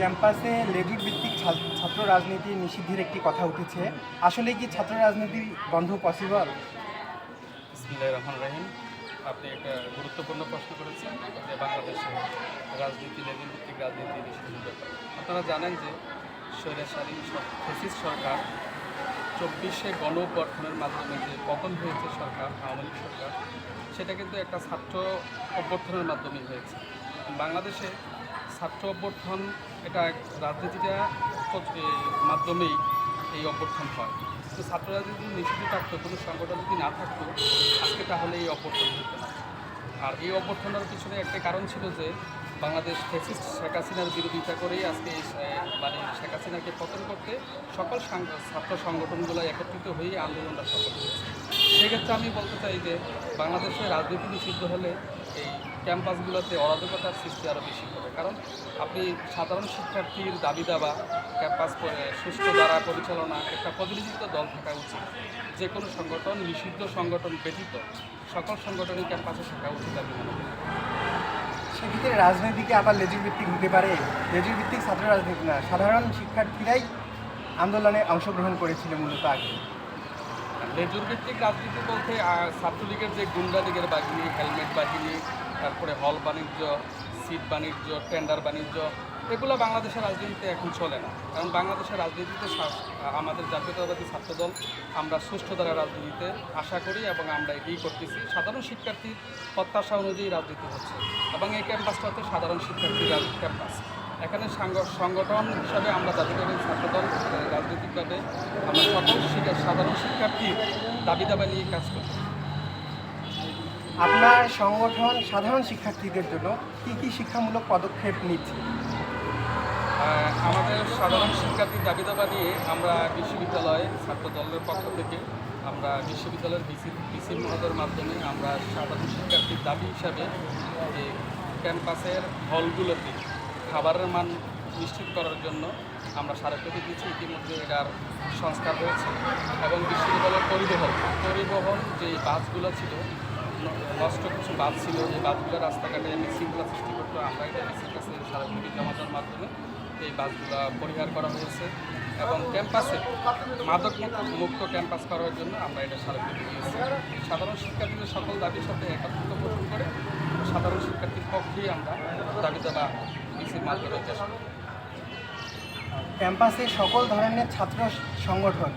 ক্যাম্পাসে লেজুর ভিত্তিক ছাত্র রাজনীতি নিষিদ্ধের একটি কথা উঠেছে। আসলে কি ছাত্র রাজনীতি বন্ধ পসিবল রহমান রাহিম। আপনি একটা গুরুত্বপূর্ণ প্রশ্ন করেছেন যে বাংলাদেশে রাজনীতি লেজনভিত্তিক রাজনীতি নিষিদ্ধ ব্যাপার। আপনারা জানেন যে স্বৈরাচারী ফেসিস সরকার চব্বিশে গণ গঠনের মাধ্যমে যে পতন হয়েছে সরকার, আওয়ামী লীগ সরকার, সেটা কিন্তু একটা ছাত্র অভ্যর্থনের মাধ্যমেই হয়েছে। বাংলাদেশে ছাত্র অভ্যর্থন এটা রাজনীতিটা প্রচ- মাধ্যমেই এই অভ্যর্থন হয়। তো ছাত্ররা যদি নিষিদ্ধ থাকতো, কোনো সংগঠন যদি না থাকতো, আজকে তাহলে এই অভ্যর্থন হতো না। আর এই অভ্যর্থনের পিছনে একটা কারণ ছিল যে, বাংলাদেশ ফেসিস্ট শেখ হাসিনার বিরোধিতা করেই আজকে মানে শেখ হাসিনাকে পতন করতে সকল ছাত্র সংগঠনগুলো একত্রিত হয়ে আন্দোলনটা সফল হয়েছে। সেক্ষেত্রে আমি বলতে চাই যে, বাংলাদেশে রাজনীতি নিষিদ্ধ হলে এই ক্যাম্পাসগুলোতে অরাজকতার সৃষ্টি আরও বেশি হবে কারণ আপনি সাধারণ শিক্ষার্থীর দাবি দাবা, ক্যাম্পাস সুষ্ঠু দ্বারা পরিচালনা, একটা প্রতিনিধিত্ব দল থাকা উচিত। যে কোনো সংগঠন, নিষিদ্ধ সংগঠন ব্যতীত সকল সংগঠনই ক্যাম্পাসে থাকা উচিত আমি মনে করি। সেক্ষেত্রে রাজনীতিকে আবার লেজুর ভিত্তিক হতে পারে। লেজুর ভিত্তিক ছাত্র রাজনীতি না, সাধারণ শিক্ষার্থীরাই আন্দোলনে অংশগ্রহণ করেছিল মূলত আগে। লেজুর ভিত্তিক রাজনীতি বলতে ছাত্রলীগের যে গুন্ডা লীগের বাহিনী হেলমেট বাহিনী, তারপরে হল বাণিজ্য সিট বাণিজ্য টেন্ডার বাণিজ্য, এগুলো বাংলাদেশের রাজনীতিতে এখন চলে না। কারণ বাংলাদেশের রাজনীতিতে আমাদের জাতীয়তাবাদী ছাত্রদল, আমরা সুষ্ঠু দ্বারা রাজনীতিতে আশা করি এবং আমরা এটাই করতেছি। সাধারণ শিক্ষার্থীর প্রত্যাশা অনুযায়ী রাজনীতি হচ্ছে এবং এই ক্যাম্পাসটা হচ্ছে সাধারণ শিক্ষার্থী রাজ- ক্যাম্পাস এখানে সাংগ- সংগঠন হিসাবে আমরা জাতীয়তাবাদী ছাত্রদল আহ, রাজনৈতিকভাবে আমরা সকল শিক্ষা সাধারণ শিক্ষার্থীর দাবি দাবা নিয়ে কাজ করি। আপনার সংগঠন সাধারণ শিক্ষার্থীদের জন্য কি কি শিক্ষামূলক পদক্ষেপ নিচ্ছে? আমাদের সাধারণ শিক্ষার্থীর দাবি দাবা নিয়ে আমরা বিশ্ববিদ্যালয়ে ছাত্র দলের পক্ষ থেকে আমরা বিশ্ববিদ্যালয়ের বিসি বিসির মহোদয়ের মাধ্যমে আমরা সাধারণ শিক্ষার্থীর দাবি হিসাবে যে ক্যাম্পাসের হলগুলোতে খাবারের মান নিশ্চিত করার জন্য আমরা স্মারকলিপি দিচ্ছি ইতিমধ্যে এটার সংস্কার হয়েছে এবং বিশ্ববিদ্যালয়ের পরিবহন পরিবহন যে বাসগুলো ছিল, নষ্ট কিছু বাস ছিল এই বাসগুলো রাস্তাঘাটে মিছিংগুলো সৃষ্টি করতো, আমরা এটা মিছিল কাছে স্মারকলিপি জমা দেওয়ার মাধ্যমে এই বাসগুলো পরিহার করা হয়েছে এবং ক্যাম্পাসে মাদক মুক্ত- ক্যাম্পাস করার জন্য আমরা এটা স্মারকলিপি দিয়েছি। সাধারণ শিক্ষার্থীদের সকল দাবির সাথে একত্রিত পোষণ করে সাধারণ শিক্ষার্থীর পক্ষেই আমরা দাবি দাবা মিছিল মাধ্যমে ক্যাম্পাসে সকল ধরনের ছাত্র সংগঠন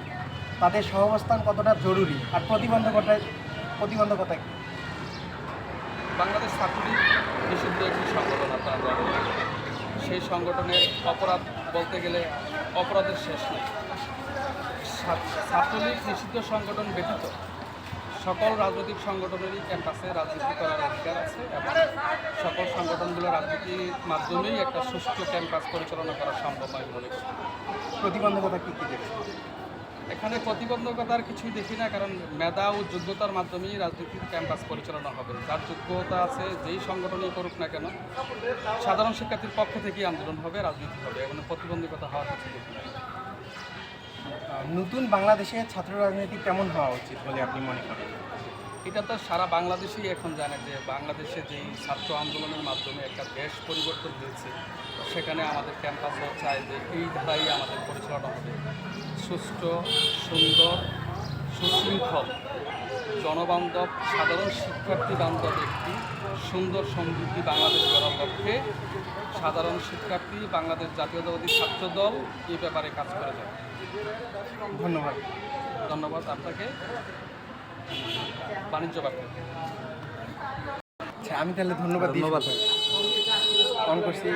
তাদের সহাবস্থান কতটা জরুরি আর প্রতিবন্ধকতা প্রতিবন্ধকতা কি? বাংলাদেশ ছাত্রলীগ নিষিদ্ধ একটি সংগঠন আপনারা জানেন। সেই সংগঠনের অপরাধ বলতে গেলে অপরাধের শেষ নেই। ছাত্রলীগ নিষিদ্ধ সংগঠন ব্যতীত সকল রাজনৈতিক সংগঠনেরই ক্যাম্পাসে রাজনীতি করার অধিকার আছে এবং সকল সংগঠনগুলো রাজনীতির মাধ্যমেই একটা সুষ্ঠু ক্যাম্পাস পরিচালনা করা সম্ভব আমি মনে করি। প্রতিবন্ধকতা কী কি দেখছে এখানে প্রতিবন্ধকতার কিছুই দেখি না কারণ মেধা ও যোগ্যতার মাধ্যমেই রাজনীতির ক্যাম্পাস পরিচালনা হবে। যার যোগ্যতা আছে যেই সংগঠনই করুক না কেন সাধারণ শিক্ষার্থীর পক্ষ থেকেই আন্দোলন হবে রাজনীতি হবে। এখানে প্রতিবন্ধকতা হওয়ার কিছু দেখি না। নতুন বাংলাদেশে ছাত্র রাজনীতি কেমন হওয়া উচিত বলে আপনি মনে করেন? এটা তো সারা বাংলাদেশেই এখন জানে যে বাংলাদেশে যেই ছাত্র আন্দোলনের মাধ্যমে একটা দেশ পরিবর্তন হয়েছে, সেখানে আমাদের ক্যাম্পাসও চায় যে এই ধারাই আমাদের পরিচালনা হবে। সুস্থ সুন্দর সুশৃঙ্খল। জনবান্ধব সাধারণ শিক্ষার্থী বান্ধব একটি সুন্দর সমৃদ্ধি বাংলাদেশ গড়ার লক্ষ্যে সাধারণ শিক্ষার্থী বাংলাদেশ জাতীয়তাবাদী ছাত্র দল এই ব্যাপারে কাজ করে যাবে। ধন্যবাদ। ধন্যবাদ আপনাকে। বাণিজ্য বার্তা আচ্ছা আমি তাহলে ধন্যবাদ ধন্যবাদ। অন করছি।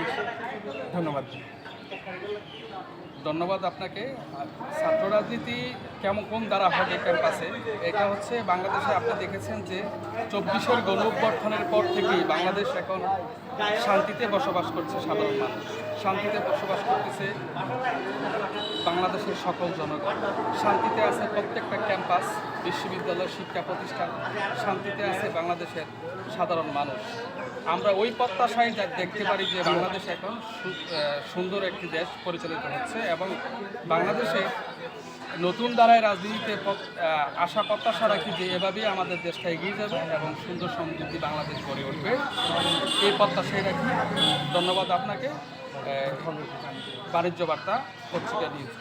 ধন্যবাদ। ধন্যবাদ আপনাকে। ছাত্র রাজনীতি কেমন, কোন দ্বারা হবে ক্যাম্পাসে এটা হচ্ছে বাংলাদেশে আপনি দেখেছেন যে চব্বিশের গণ অভ্যর্থনের পর থেকেই বাংলাদেশ এখন শান্তিতে বসবাস করছে সাধারণ মানুষ। শান্তিতে বসবাস করতেছে বাংলাদেশের সকল জনগণ। শান্তিতে আছে প্রত্যেকটা ক্যাম্পাস বিশ্ববিদ্যালয়, শিক্ষা প্রতিষ্ঠান। শান্তিতে আছে বাংলাদেশের সাধারণ মানুষ। আমরা ওই প্রত্যাশায় দেখতে পারি যে বাংলাদেশ এখন সুন্দর একটি দেশ পরিচালিত হচ্ছে এবং বাংলাদেশে নতুন দ্বারায় রাজনীতিতে আশা, প্রত্যাশা রাখি যে এভাবেই আমাদের দেশটা এগিয়ে যাবে এবং সুন্দর সমৃদ্ধি বাংলাদেশ গড়ে উঠবে। এই প্রত্যাশাই রাখি। ধন্যবাদ আপনাকে। বাণিজ্য বার্তা পত্রিকা নিউজ।